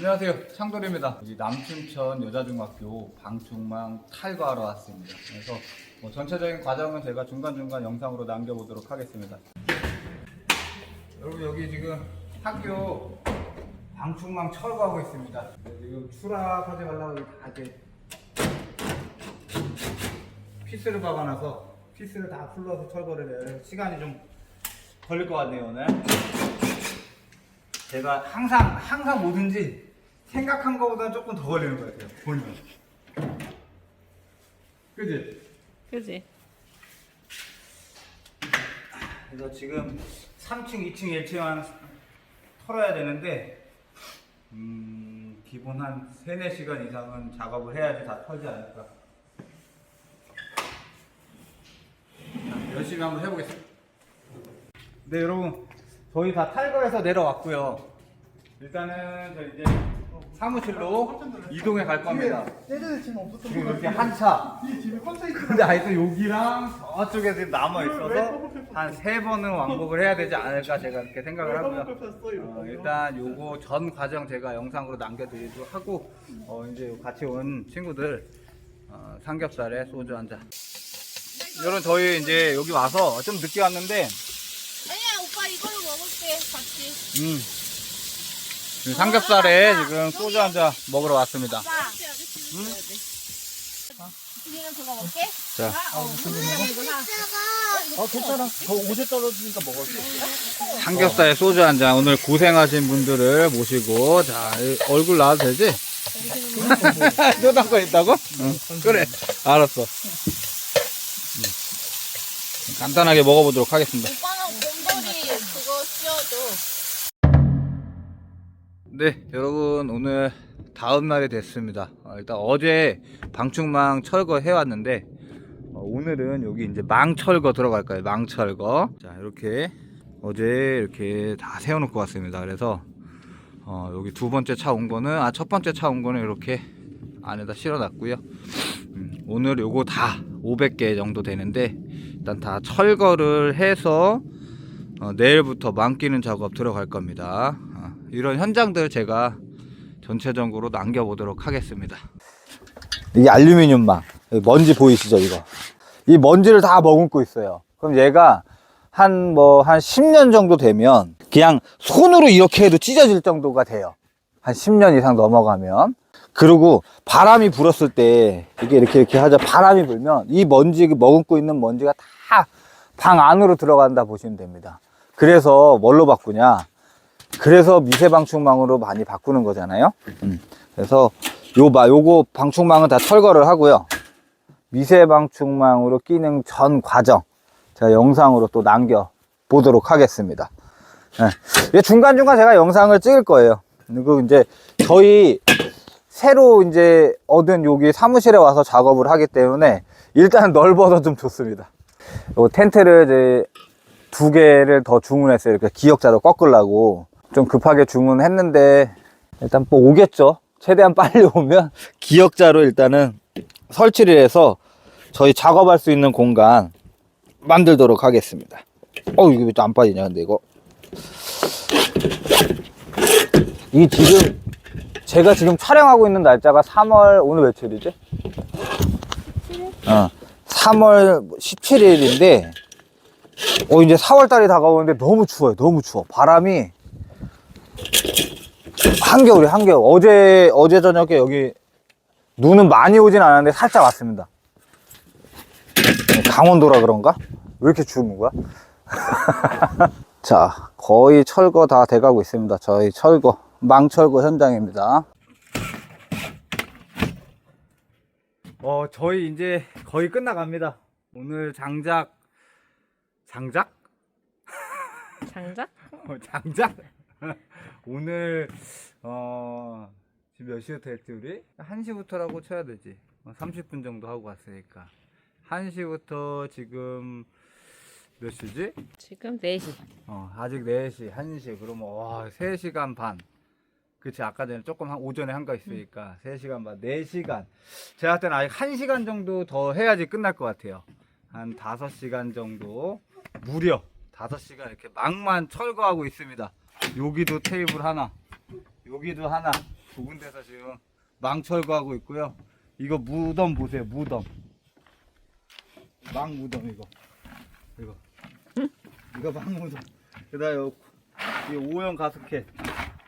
안녕하세요. 창돌입니다. 여기 남춘천 여자중학교 방충망 탈거하러 왔습니다. 그래서 뭐 전체적인 과정은 제가 중간중간 영상으로 남겨보도록 하겠습니다. 여러분 여기 지금 학교 방충망 철거하고 있습니다. 지금 추락하지 말라고 다 이렇게 피스를 박아놔서 피스를 다 풀러서 철거를 해요. 시간이 좀 걸릴 것 같네요 오늘. 제가 항상 항상 뭐든지 생각한 것보다 조금 더 걸리는 것 같아요. 보면. 그지? 그지? 그래서 지금 3층, 2층, 1층만 털어야 되는데 음, 기본 한 3, 4시간 이상은 작업을 해야지 다 털지 않을까. 자, 열심히 한번 해보겠습니다. 네, 여러분. 저희 다 탈거해서 내려왔고요. 일단은 저 이제 사무실로 이동해 갈 겁니다. 지금 없었던 지금 이렇게 한 차. 이 집에 근데 아직도 여기랑 저쪽에 지금 남아 있어서 한 세 번은 왕복을 해야 되지 않을까 제가 그렇게 생각을 하고요. 어, 일단 요거 전 과정 제가 영상으로 남겨드리도록 하고 어, 이제 같이 온 친구들 어, 삼겹살에 소주 한 잔. 여러분 저희 이제 여기 와서 좀 늦게 왔는데 아니야 오빠 이걸로 먹을게 같이 음, 지금 삼겹살에 지금 소주 한 잔 먹으러 왔습니다. 우리는 그거 먹게? 자, 어. 아 괜찮아 저 옷에 떨어지니까 먹을 수 있어 삼겹살에 소주 한 잔. 오늘 고생하신 분들을 모시고 자 이- 얼굴 나와도 되지? 쪼담거 있다고? 응. 그래 알았어 음. 간단하게 먹어보도록 하겠습니다 네 여러분 오늘 다음 날이 됐습니다. 어, 일단 어제 방충망 철거 해왔는데 어, 오늘은 여기 이제 망철거 들어갈 거예요? 망철거. 자 이렇게 어제 이렇게 다 세워놓고 왔습니다. 그래서 어, 여기 두 번째 차 온 거는 아 첫 번째 차 온 거는 이렇게 안에다 실어놨고요. 음, 오늘 요거 다 500개 정도 되는데 일단 다 철거를 해서 어, 내일부터 망 끼는 작업 들어갈 겁니다. 어, 이런 현장들 제가 전체적으로 남겨보도록 하겠습니다. 이게 알루미늄 망. 먼지 보이시죠, 이거? 이 먼지를 다 머금고 있어요. 그럼 얘가 한 뭐, 한 10년 정도 되면 그냥 손으로 이렇게 해도 찢어질 정도가 돼요. 한 10년 이상 넘어가면. 그리고 바람이 불었을 때 이게 이렇게 이렇게 하자 바람이 불면 이 먼지 머금고 있는 먼지가 다 방 안으로 들어간다 보시면 됩니다. 그래서 뭘로 바꾸냐? 그래서 미세 방충망으로 많이 바꾸는 거잖아요. 음. 그래서 요 봐, 요거 방충망은 다 철거를 하고요. 미세 방충망으로 끼는 전 과정 제가 영상으로 또 남겨 보도록 하겠습니다. 예. 중간 중간 제가 영상을 찍을 거예요. 그리고 이제 저희 새로 이제 얻은 여기 사무실에 와서 작업을 하기 때문에 일단 넓어서 좀 좋습니다. 요 텐트를 이제 두 개를 더 주문했어요. 이렇게 기역자로 꺾으려고. 좀 급하게 주문했는데, 일단 뭐 오겠죠. 최대한 빨리 오면 기역자로 일단은 설치를 해서 저희 작업할 수 있는 공간 만들도록 하겠습니다. 어, 이게 왜 또 안 빠지냐, 근데 이거. 이 지금, 제가 지금 촬영하고 있는 날짜가 3월, 오늘 며칠이지? 어, 3월 17일인데, 어, 이제 4월달이 다가오는데 너무 추워요. 너무 추워. 바람이 한겨울이 한겨울. 어제, 어제 저녁에 여기 눈은 많이 오진 않았는데 살짝 왔습니다. 강원도라 그런가? 왜 이렇게 추운 거야? 자, 거의 철거 다 돼가고 있습니다. 저희 철거, 망철거 현장입니다. 어, 저희 이제 거의 끝나갑니다. 오늘 장작, 장작? 장작? 어, 장작? 오늘 어 지금 몇 시부터 했지 우리? 1시부터라고 쳐야 되지. 어, 30분 정도 하고 왔으니까. 1시부터 지금 몇 시지? 지금 4시. 어 아직 4시 1시. 그러면 와 3시간 반. 그치 아까 전에 조금 한 오전에 한거 있으니까 3시간 반 4시간. 제가 할 때는 아직 1시간 정도 더 해야지 끝날 것 같아요. 한 5시간 정도. 무려 5시간 이렇게 막만 철거하고 있습니다 여기도 테이블 하나 여기도 하나 두 군데서 지금 망철거하고 있고요. 이거 무덤 보세요, 무덤. 망 무덤 이거. 이거. 이거 망 무덤. 그다음 이 오형 가스켓.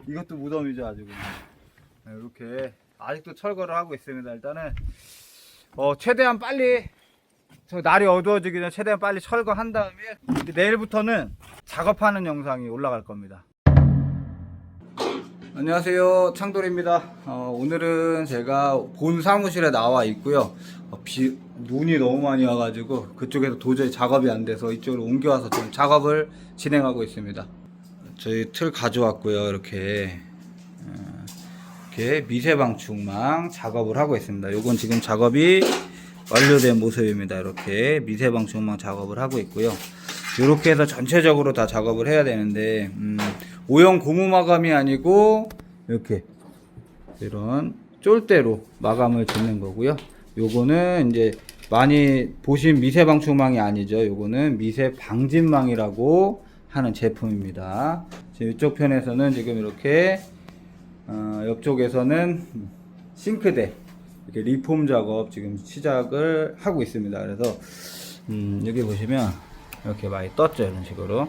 이것도 무덤이죠, 아주. 네, 이렇게 아직도 철거를 하고 있습니다. 일단은 어 최대한 빨리 저 날이 어두워지기 전에 최대한 빨리 철거한 다음에 내일부터는 작업하는 영상이 올라갈 겁니다. 안녕하세요. 창돌입니다. 어, 오늘은 제가 본 사무실에 나와 있고요. 어, 비, 눈이 너무 많이 와가지고 그쪽에서 도저히 작업이 안 돼서 이쪽으로 옮겨와서 지금 작업을 진행하고 있습니다. 저희 틀 가져왔고요. 이렇게 어, 이렇게 미세방충망 작업을 하고 있습니다. 요건 지금 작업이 완료된 모습입니다. 이렇게 미세방충망 작업을 하고 있고요. 이렇게 해서 전체적으로 다 작업을 해야 되는데 음, 오형 고무 마감이 아니고 이렇게 이런 쫄대로 마감을 짓는 거고요. 요거는 이제 많이 보신 미세 방충망이 아니죠. 요거는 미세 방진망이라고 하는 제품입니다. 지금 이쪽 편에서는 지금 이렇게 어, 옆쪽에서는 싱크대 이렇게 리폼 작업 지금 시작을 하고 있습니다. 그래서 음, 여기 보시면 이렇게 많이 떴죠. 이런 식으로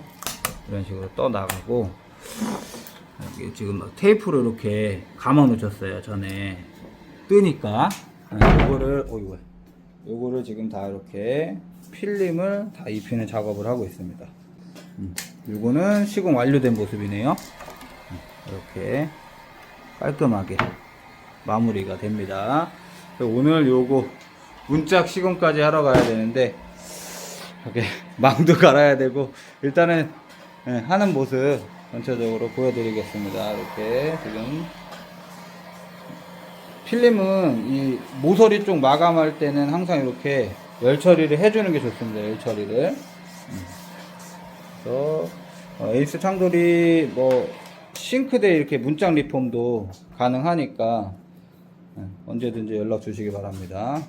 이런 식으로 떠 나가고 여기 지금 막 테이프로 이렇게 감아 놓으셨어요 전에. 뜨니까. 네, 요거를 어이구 요거를 지금 다 이렇게 필름을 다 입히는 작업을 하고 있습니다. 음, 요거는 시공 완료된 모습이네요. 음, 이렇게 깔끔하게 마무리가 됩니다. 오늘 요거 문짝 시공까지 하러 가야 되는데 이렇게 망도 갈아야 되고 일단은 예, 하는 모습 전체적으로 보여드리겠습니다. 이렇게 지금 필름은 이 모서리 쪽 마감할 때는 항상 이렇게 열 처리를 해주는 게 좋습니다. 열 처리를. 음. 그래서 어, 에이스 창돌이 뭐 싱크대 이렇게 문짝 리폼도 가능하니까 예, 언제든지 연락 주시기 바랍니다.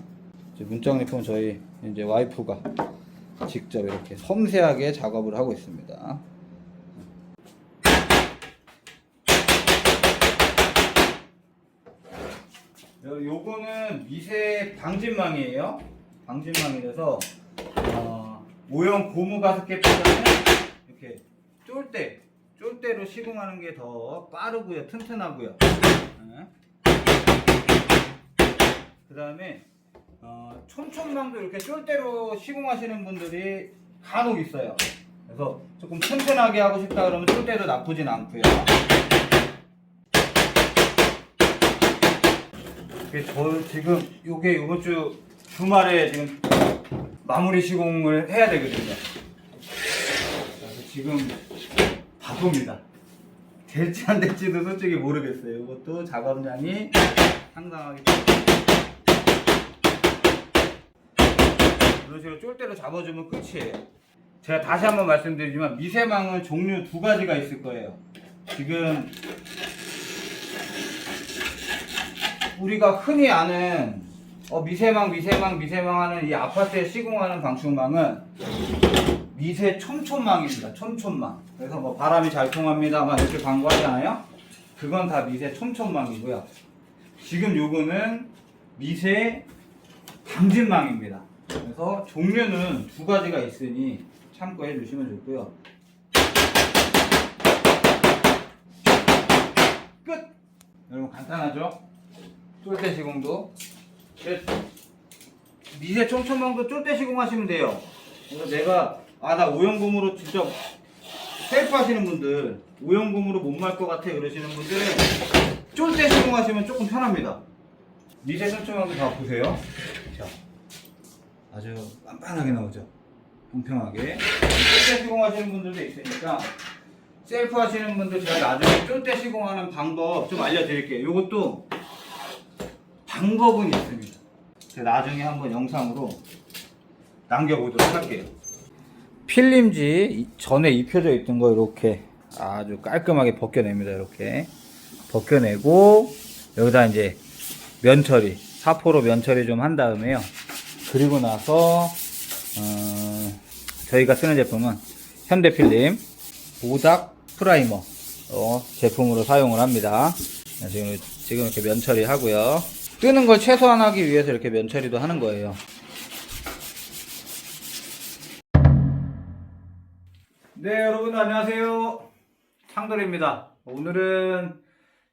문짝 리폼 저희 이제 와이프가 직접 이렇게 섬세하게 작업을 하고 있습니다. 요- 요거는 미세 방진망이에요. 방진망이라서 어, 모형 고무 가스켓보다는 이렇게 쫄대, 쫄대로 시공하는 게 더 빠르고요, 튼튼하고요. 네. 그 다음에 어, 촘촘망도 이렇게 쫄대로 시공하시는 분들이 간혹 있어요. 그래서 조금 튼튼하게 하고 싶다 그러면 쫄대도 나쁘진 않고요. 저 지금 요게 이번 주 주말에 지금 마무리 시공을 해야 되거든요. 그래서 지금 바쁩니다. 될지 안 될지도 솔직히 모르겠어요. 이것도 작업량이 때문에. 이런 식으로 쫄대로 잡아주면 끝이에요. 제가 다시 한번 말씀드리지만 미세망은 종류 두 가지가 있을 거예요. 지금 우리가 흔히 아는 어, 미세망, 미세망, 미세망 하는 이 아파트에 시공하는 방충망은 미세 촘촘망입니다. 촘촘망. 그래서 뭐 바람이 잘 통합니다. 막 이렇게 광고하잖아요. 그건 다 미세 촘촘망이고요. 지금 요거는 미세 방진망입니다. 그래서 종류는 두 가지가 있으니 참고해 주시면 좋고요. 끝! 여러분 간단하죠? 쫄대 시공도 예, 미세 촘촘망도 쫄대 시공하시면 돼요. 그래서 내가 아 나 오형금으로 직접 셀프 하시는 분들 오형금으로 못 말 것 같아 그러시는 분들은 쫄대 시공하시면 조금 편합니다. 미세 촘촘망도 다 보세요. 자, 아주 빤빤하게 나오죠. 평평하게. 쫄대 시공하시는 분들도 있으니까 셀프 하시는 분들 제가 나중에 쫄대 시공하는 방법 좀 알려드릴게요. 이것도 방법은 있습니다. 제가 나중에 한번 영상으로 남겨보도록 할게요. 필름지 이- 전에 입혀져 있던 거 이렇게 아주 깔끔하게 벗겨냅니다. 이렇게 벗겨내고 여기다 이제 면 처리, 사포로 면 처리 좀 한 다음에요. 그리고 나서 어, 저희가 쓰는 제품은 현대필름 보닥 프라이머 어, 제품으로 사용을 합니다. 자, 지금, 지금 이렇게 면 처리 하고요. 뜨는 걸 최소화하기 위해서 이렇게 면 처리도 하는 거예요. 네, 여러분 안녕하세요. 창돌입니다. 오늘은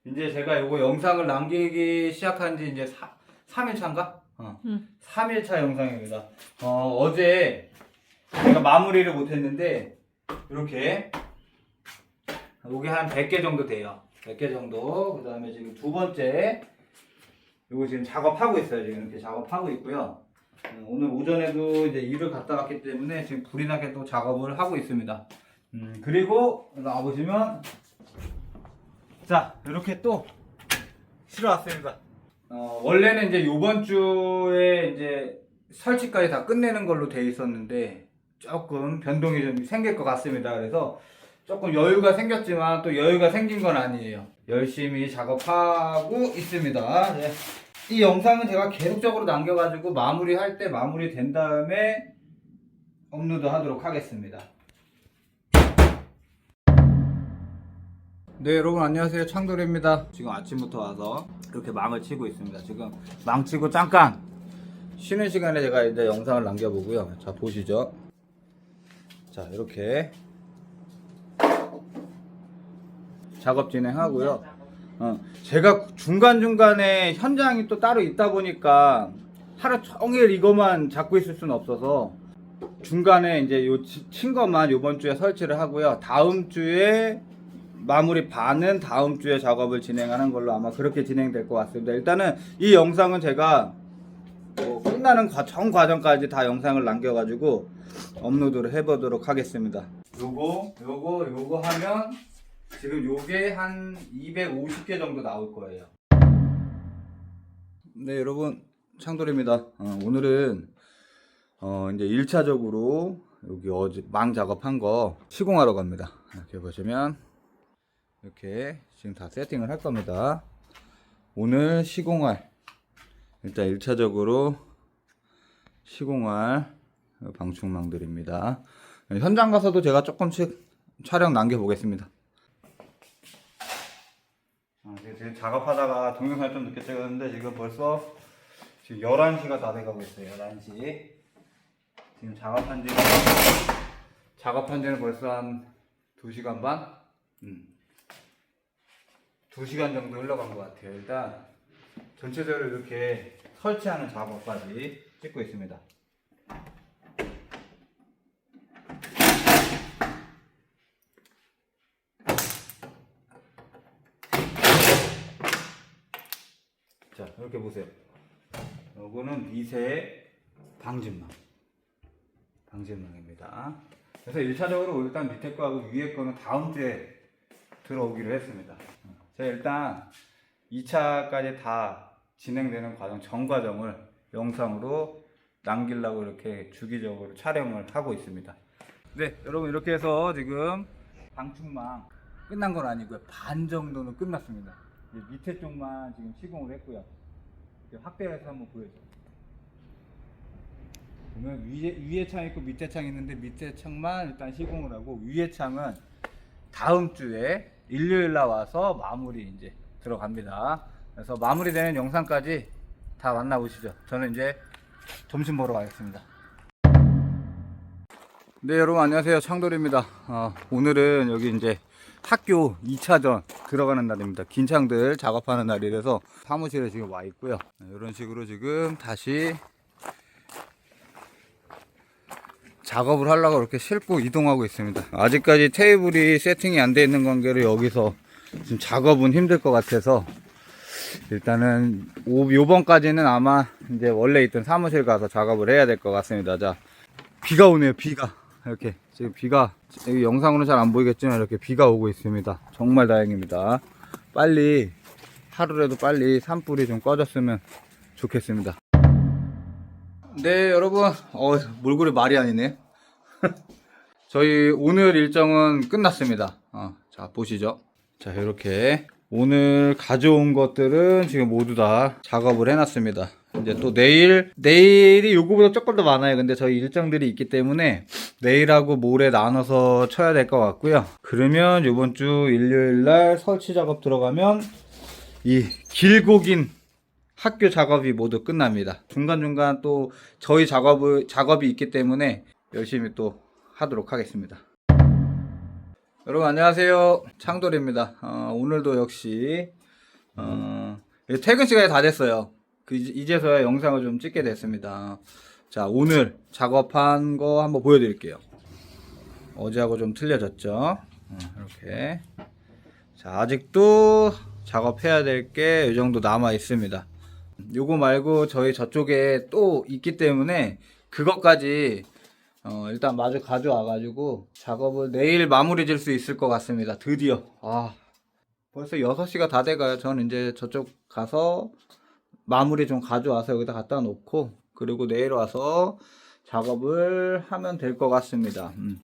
이제 제가 요거 영상을 남기기 시작한 지 이제 4, 3일 차인가? 어. 응. 3일 차 영상입니다. 어, 어제 제가 마무리를 못 했는데, 이렇게, 요게 한 100개 정도 돼요. 100개 정도. 그 다음에 지금 두 번째, 요거 지금 작업하고 있어요. 지금 이렇게 작업하고 있고요. 음, 오늘 오전에도 이제 일을 갔다 왔기 때문에 지금 불이 나게 또 작업을 하고 있습니다. 음, 그리고 나와보시면, 자, 이렇게 또 실어 왔습니다. 어, 원래는 이제 요번 주에 이제 설치까지 다 끝내는 걸로 돼 있었는데 조금 변동이 좀 생길 것 같습니다. 그래서 조금 여유가 생겼지만 또 여유가 생긴 건 아니에요. 열심히 작업하고 있습니다. 네. 이 영상은 제가 계속적으로 남겨가지고 마무리할 때 마무리 된 다음에 업로드 하도록 하겠습니다. 네 여러분 안녕하세요 창돌입니다 지금 아침부터 와서 이렇게 망을 치고 있습니다 지금 망 치고 잠깐 쉬는 시간에 제가 이제 영상을 남겨보고요 자 보시죠 자 이렇게 작업 진행하고요 어, 제가 중간중간에 현장이 또 따로 있다 보니까 하루 종일 이것만 잡고 있을 수는 없어서 중간에 이제 요 친 것만 요번 주에 설치를 하고요 다음 주에 마무리 반은 다음 주에 작업을 진행하는 걸로 아마 그렇게 진행될 것 같습니다. 일단은 이 영상은 제가 뭐 끝나는 과, 전 과정까지 다 영상을 남겨가지고 업로드를 해보도록 하겠습니다. 요거, 요거, 요거 하면 지금 요게 한 250개 정도 나올 거예요. 네, 여러분 창돌입니다. 어, 오늘은 어, 이제 1차적으로 여기 어제 망 작업한 거 시공하러 갑니다. 이렇게 보시면 이렇게 지금 다 세팅을 할 겁니다. 오늘 시공할 일단 1차적으로 시공할 방충망들입니다. 현장 가서도 제가 조금씩 촬영 남겨보겠습니다. 아, 지금 작업하다가 동영상 좀 늦게 찍었는데 지금 벌써 지금 11시가 다 돼가고 있어요. 11시. 지금 작업한 지가 작업한 지는 벌써 한 2시간 반? 음. 2시간 정도 흘러간 것 같아요. 일단 전체적으로 이렇게 설치하는 작업까지 찍고 있습니다. 자, 이렇게 보세요. 요거는 미세 방진망. 방진망입니다. 그래서 1차적으로 일단 밑에 거하고 위에 거는 다음 주에 들어오기로 했습니다. 제가 일단 2차까지 다 진행되는 과정, 전 과정을 영상으로 남기려고 이렇게 주기적으로 촬영을 하고 있습니다. 네, 여러분 이렇게 해서 지금 방충망 끝난 건 아니고요. 반 정도는 끝났습니다. 밑에 쪽만 지금 시공을 했고요. 확대해서 한번 보여줘. 보면 위에, 위에 창 있고 밑에 창 있는데 밑에 창만 일단 시공을 하고 위에 창은 다음 주에 일요일 날 와서 마무리 이제 들어갑니다. 그래서 마무리되는 영상까지 다 만나보시죠. 저는 이제 점심 먹으러 가겠습니다. 네, 여러분 안녕하세요. 창돌입니다. 어, 오늘은 여기 이제 학교 2차전 들어가는 날입니다. 긴 창들 작업하는 날이라서 사무실에 지금 와 있고요. 네, 이런 식으로 지금 다시 작업을 하려고 이렇게 싣고 이동하고 있습니다. 아직까지 테이블이 세팅이 안 돼 있는 관계로 여기서 지금 작업은 힘들 것 같아서 일단은 오- 요번까지는 아마 이제 원래 있던 사무실 가서 작업을 해야 될 것 같습니다. 자, 비가 오네요. 비가 이렇게 지금 비가 여기 영상으로 잘 안 보이겠지만 이렇게 비가 오고 있습니다. 정말 다행입니다. 빨리 하루라도 빨리 산불이 좀 꺼졌으면 좋겠습니다. 네, 여러분. 어, 몰골이 말이 아니네. 저희 오늘 일정은 끝났습니다. 어, 자, 보시죠. 자, 이렇게 오늘 가져온 것들은 지금 모두 다 작업을 해놨습니다. 이제 또 내일, 내일이 요거보다 조금 더 많아요. 근데 저희 일정들이 있기 때문에 내일하고 모레 나눠서 쳐야 될 것 같고요. 그러면 요번 주 일요일 날 설치 작업 들어가면 이 길고 긴 학교 작업이 모두 끝납니다. 중간중간 또 저희 작업을, 작업이 있기 때문에 열심히 또 하도록 하겠습니다. 여러분 안녕하세요. 창돌입니다. 어, 오늘도 역시 어, 퇴근 시간이 다 됐어요. 그 이제- 이제서야 영상을 좀 찍게 됐습니다. 자 오늘 작업한 거 한번 보여드릴게요. 어제하고 좀 틀려졌죠. 어, 이렇게 자 아직도 작업해야 될 게 이 정도 남아 있습니다. 요거 말고 저희 저쪽에 또 있기 때문에 그것까지 어, 일단 마저 가져와 가지고 작업을 내일 마무리 질 수 있을 것 같습니다. 드디어 아 벌써 6시가 다 돼가요. 저는 이제 저쪽 가서 마무리 좀 가져와서 여기다 갖다 놓고 그리고 내일 와서 작업을 하면 될 것 같습니다. 음.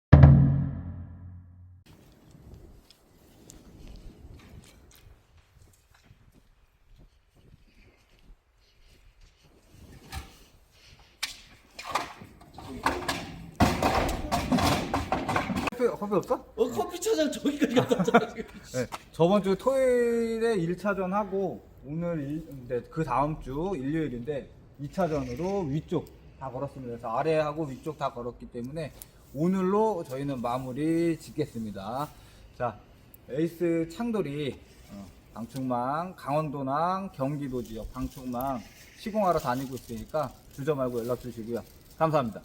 커피, 커피 없어? 어 커피 차장 저기까지 놨잖아 지금. 네, 저번 주 토요일에 1차전 하고 오늘 일, 근데 그 다음 주 일요일인데 2차전으로 위쪽 다 걸었습니다. 그래서 아래하고 위쪽 다 걸었기 때문에 오늘로 저희는 마무리 짓겠습니다. 자, 에이스 창돌이 어, 방충망 강원도랑 경기도 지역 방충망 시공하러 다니고 있으니까 주저 말고 연락 주시고요. 감사합니다.